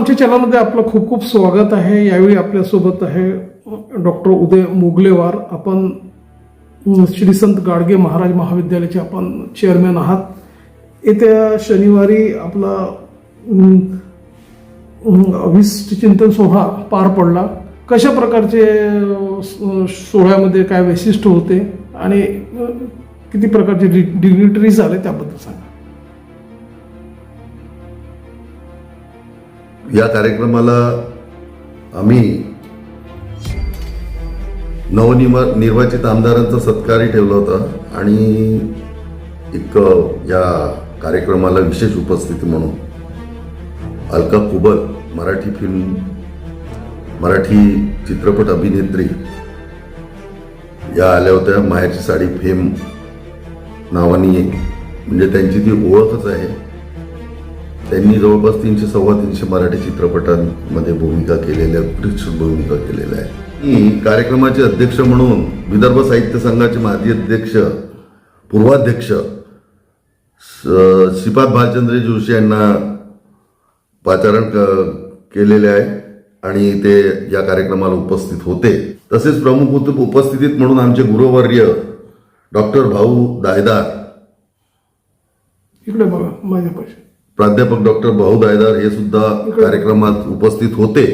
आमच्या चॅनलमध्ये आपलं खूप खूप स्वागत आहे. यावेळी आपल्यासोबत आहे डॉक्टर उदय मुगलेवार. आपण श्रीसंत श्री संत गाडगे महाराज महाविद्यालयाचे आपण चेअरमॅन आहात. येत्या शनिवारी आपला अं, चिंतन सोहळा पार पडला. कशा प्रकारचे सोहळ्यामध्ये काय वैशिष्ट्य होते आणि किती प्रकारचे डिग्निटरीज आले त्याबद्दल सांगा. या कार्यक्रमाला आम्ही नवनिम निर्वाचित आमदारांचा सत्कारही ठेवला होता आणि एक या कार्यक्रमाला विशेष उपस्थिती म्हणून अलका कुबल मराठी फिल्म मराठी चित्रपट अभिनेत्री या आल्या होत्या. मायाची साडी फेम नावाने म्हणजे त्यांची ती ओळखच आहे. त्यांनी जवळपास तीनशे सव्वा तीनशे मराठी चित्रपटांमध्ये भूमिका केलेल्या उत्कृष्ट भूमिका केलेल्या आहे मी कार्यक्रमाचे अध्यक्ष म्हणून विदर्भ साहित्य संघाचे माजी अध्यक्ष पूर्वाध्यक्ष श्रीपाद भालचंद्र जोशी यांना पाचारण क- केलेले आहे आणि ते या कार्यक्रमाला उपस्थित होते. तसेच प्रमुख उपस्थितीत म्हणून आमचे गुरुवर्य डॉक्टर भाऊ दायदार. इकडे बघा माझ्या पैसे प्राध्यापक डॉक्टर भाऊ दायदार हे सुद्धा कार्यक्रमात उपस्थित होते.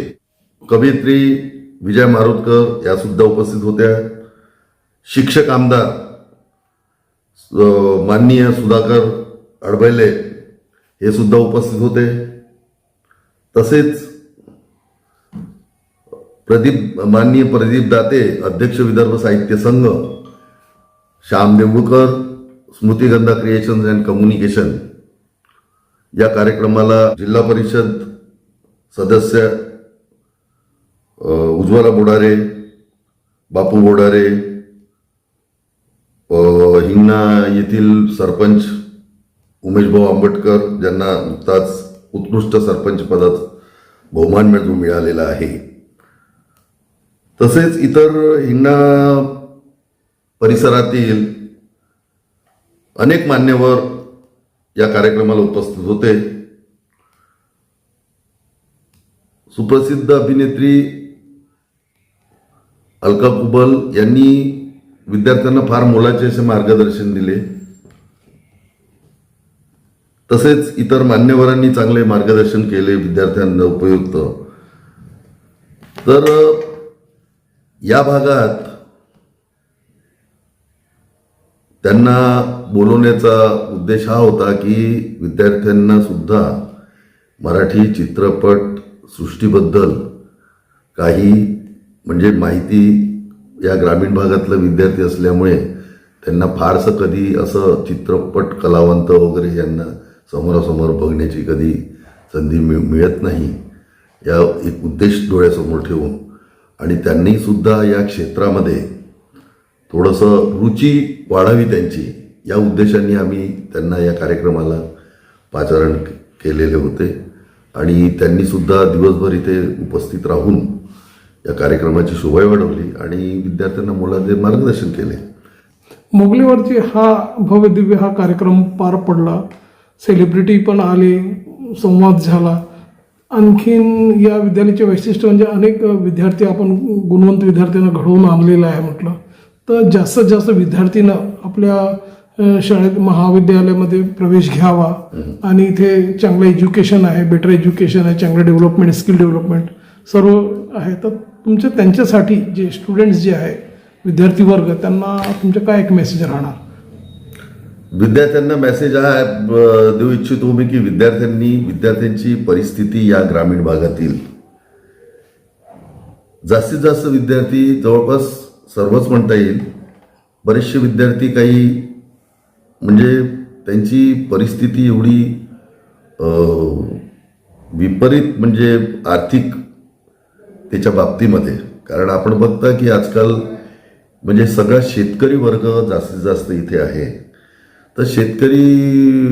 कवयित्री विजय मारुतकर या सुद्धा उपस्थित होत्या. शिक्षक आमदार माननीय सुधाकर अडबैले हे सुद्धा उपस्थित होते. तसेच प्रदीप माननीय प्रदीप दाते अध्यक्ष Vidarbha Sahitya Sangh Shyam Deulkar Smritigandha creations and communication या कार्यक्रमाला जिल्हा परिषद सदस्य अ, उज्ज्वला बोडारे बापू बोडारे हिंगणा येथील सरपंच उमेशभाऊ आंबटकर ज्यांना नुकताच उत्कृष्ट सरपंच पदात बहुमान मिळ- मिळालेला आहे. तसेच इतर हिंगणा परिसरातील अनेक मान्यवर या कार्यक्रमाला उपस्थित होते. सुप्रसिद्ध अभिनेत्री अलका कुबल यांनी विद्यार्थ्यांना फार मोलाचे असे मार्गदर्शन दिले. तसेच इतर मान्यवरांनी चांगले मार्गदर्शन केले विद्यार्थ्यांना उपयुक्त. तर या भागात त्यांना बोलवण्याचा उद्देश हा होता की विद्यार्थ्यांना सुद्धा मराठी चित्रपट सृष्टीबद्दल काही म्हणजे माहिती या ग्रामीण भागातलं विद्यार्थी असल्यामुळे त्यांना फारसं कधी असं चित्रपट कलावंत वगैरे यांना समोरासमोर बघण्याची कधी संधी मिळ मिळत नाही. या एक उद्देश डोळ्यासमोर ठेवून. आणि त्यांनीसुद्धा या क्षेत्रामध्ये थोडंसं रुची वाढावी त्यांची. या उद्देशाने आम्ही त्यांना या कार्यक्रमाला पाचारण केलेले होते. आणि त्यांनीसुद्धा दिवसभर इथे उपस्थित राहून या कार्यक्रमाची शोभा वाढवली आणि विद्यार्थ्यांना मुलांचे मार्गदर्शन केले. मोगलीवरची हा भव्य दिव्य हा कार्यक्रम पार पडला. सेलिब्रिटी पण आले संवाद झाला. आणखीन या विद्यालयाचे वैशिष्ट्य म्हणजे अनेक विद्यार्थी आपण गुणवंत विद्यार्थ्यांना घडवून आणलेलं आहे म्हटलं. तर जास्तीत जास्त विद्यार्थीनं आपल्या शाळेत महाविद्यालयामध्ये प्रवेश घ्यावा. आणि इथे चांगलं एज्युकेशन आहे बेटर एज्युकेशन आहे चांगलं डेव्हलपमेंट स्किल डेव्हलपमेंट सर्व आहे. तर तुमच्या त्यांच्यासाठी जे स्टुडंट्स जे आहे विद्यार्थी वर्ग त्यांना तुमचं काय एक मेसेज राहणार? विद्यार्थ्यांना मेसेज हा देऊ इच्छितो मी की विद्यार्थ्यांनी विद्यार्थ्यांची परिस्थिती या ग्रामीण भागातील जास्तीत जास्त विद्यार्थी जवळपास सर्वच म्हणता येईल. बरेचसे विद्यार्थी काही म्हणजे त्यांची परिस्थिती एवढी विपरीत म्हणजे आर्थिक त्याच्या बाबतीमध्ये. कारण आपण बघता की आजकाल म्हणजे सगळा शेतकरी वर्ग जास्तीत जास्त इथे आहे. तर शेतकरी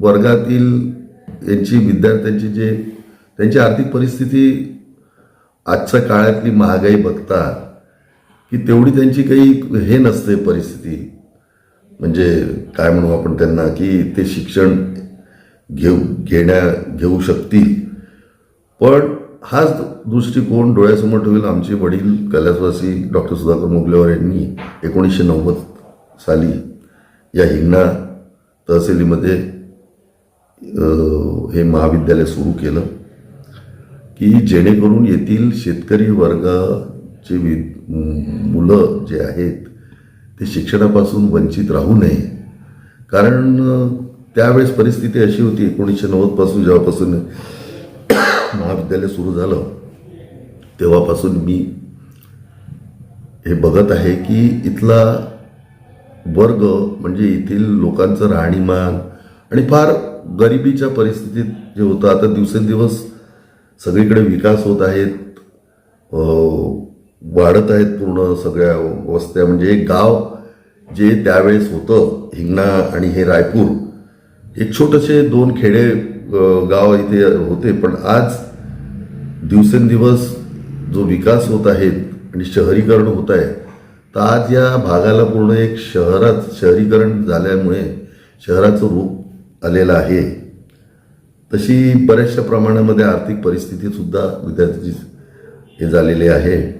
वर्गातील यांची विद्यार्थ्यांची जे त्यांची आर्थिक परिस्थिती आजच्या काळातली महागाई बघता की तेवढी त्यांची काही हे नसते परिस्थिती. म्हणजे काय म्हणू आपण त्यांना की ते शिक्षण घेऊ घेण्या घेऊ शकतील. पण हाच दृष्टिकोन डोळ्यासमोर ठेवून आमचे वडील कैलासवासी डॉक्टर सुधाकर मुगलेवार यांनी एकोणीसशे नव्वद साली या हिंगणा तहसीलीमध्ये हे महाविद्यालय सुरू केलं की जेणेकरून येथील शेतकरी वर्ग वर्गाचे वि मुलं जे आहेत ते शिक्षणापासून वंचित राहू नये. कारण त्यावेळेस परिस्थिती अशी होती एकोणीसशे नव्वदपासून जेव्हापासून महाविद्यालय सुरू झालं तेव्हापासून मी हे बघत आहे की इथला वर्ग म्हणजे येथील लोकांचं राहणीमान आणि फार गरिबीच्या परिस्थितीत जे होतं आता दिवसेंदिवस सगळीकडे विकास होत आहेत. वाढत आहेत पूर्ण सगळ्या वस्त्या. म्हणजे एक गाव जे त्यावेळेस होतं हिंगणा आणि हे रायपूर एक छोटेसे दोन खेडे गाव इथे होते. पण आज दिवसेंदिवस जो विकास होत आहे आणि शहरीकरण होत आहे तर आज या भागाला पूर्ण एक शहरात शहरीकरण झाल्यामुळे शहराचं रूप आलेलं आहे. तशी बऱ्याचशा प्रमाणामध्ये आर्थिक परिस्थितीसुद्धा विद्यार्थ्यांची विद्यार्थ्याची हे झालेली आहे.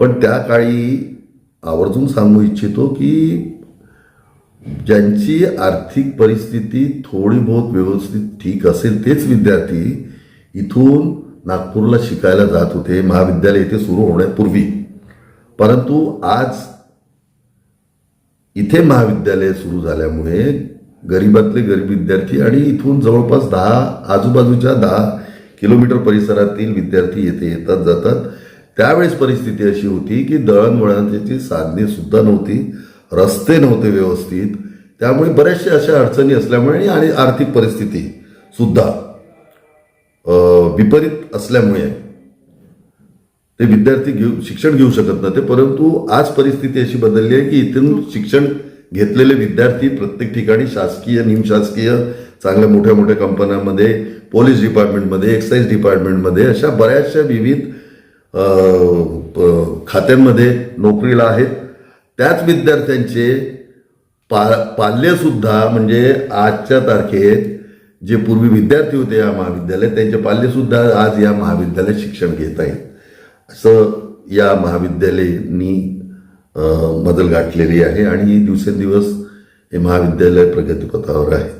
पण त्या काळी आवर्जून सांगू इच्छितो की ज्यांची आर्थिक परिस्थिती थोडी बहुत व्यवस्थित ठीक असेल तेच विद्यार्थी इथून नागपूरला शिकायला जात होते महाविद्यालय इथे सुरू होण्यापूर्वी. परंतु आज इथे महाविद्यालय सुरू झाल्यामुळे गरिबातले गरीब विद्यार्थी आणि इथून जवळपास दहा आजूबाजूच्या दहा किलोमीटर परिसरातील विद्यार्थी येथे येतात जातात. त्यावेळेस परिस्थिती अशी होती की दळणवळणाची साधने सुद्धा नव्हती रस्ते नव्हते व्यवस्थित त्यामुळे बऱ्याचशा अशा अडचणी असल्यामुळे आणि आर्थिक परिस्थिती सुद्धा विपरीत असल्यामुळे ते विद्यार्थी घेऊ शिक्षण घेऊ शकत नव्हते. परंतु आज परिस्थिती अशी बदलली आहे की इथून शिक्षण घेतलेले विद्यार्थी प्रत्येक ठिकाणी शासकीय निमशासकीय चांगल्या मोठ्या मोठ्या कंपन्यांमध्ये पोलीस डिपार्टमेंटमध्ये एक्साईज डिपार्टमेंटमध्ये अशा बऱ्याचशा विविध खात्यांमध्ये नोकरीला आहेत. त्याच विद्यार्थ्यांचे पा पाल्यसुद्धा म्हणजे आजच्या तारखेत जे पूर्वी विद्यार्थी होते या महाविद्यालयात त्यांचे पाल्यसुद्धा आज या महाविद्यालयात शिक्षण घेत आहेत. असं या महाविद्यालयांनी मजल गाठलेली आहे आणि दिवसेंदिवस हे महाविद्यालय प्रगतीपथावर आहे.